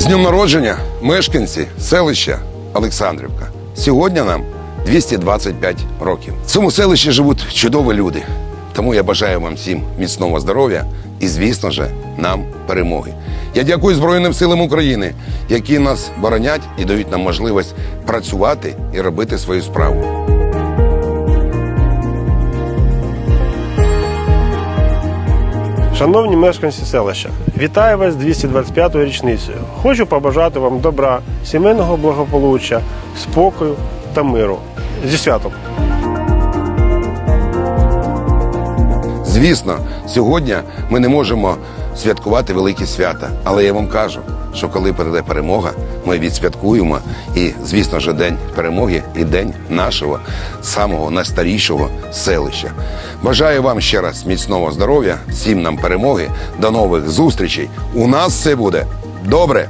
З днем народження мешканці селища Олександрівка. Сьогодні нам 225 років. В цьому селищі живуть чудові люди. Тому я бажаю вам всім міцного здоров'я і, звісно ж, нам перемоги. Я дякую Збройним силам України, які нас боронять і дають нам можливість працювати і робити свою справу. Шановні мешканці селища, вітаю вас з 225-ю річницею. Хочу побажати вам добра, сімейного благополуччя, спокою та миру. Зі святом! Звісно, сьогодні ми не можемо святкувати великі свята, але я вам кажу, що коли прийде перемога, ми відсвяткуємо. І, звісно ж, день перемоги і день нашого самого найстарішого селища. Бажаю вам ще раз міцного здоров'я, всім нам перемоги. До нових зустрічей. У нас все буде добре.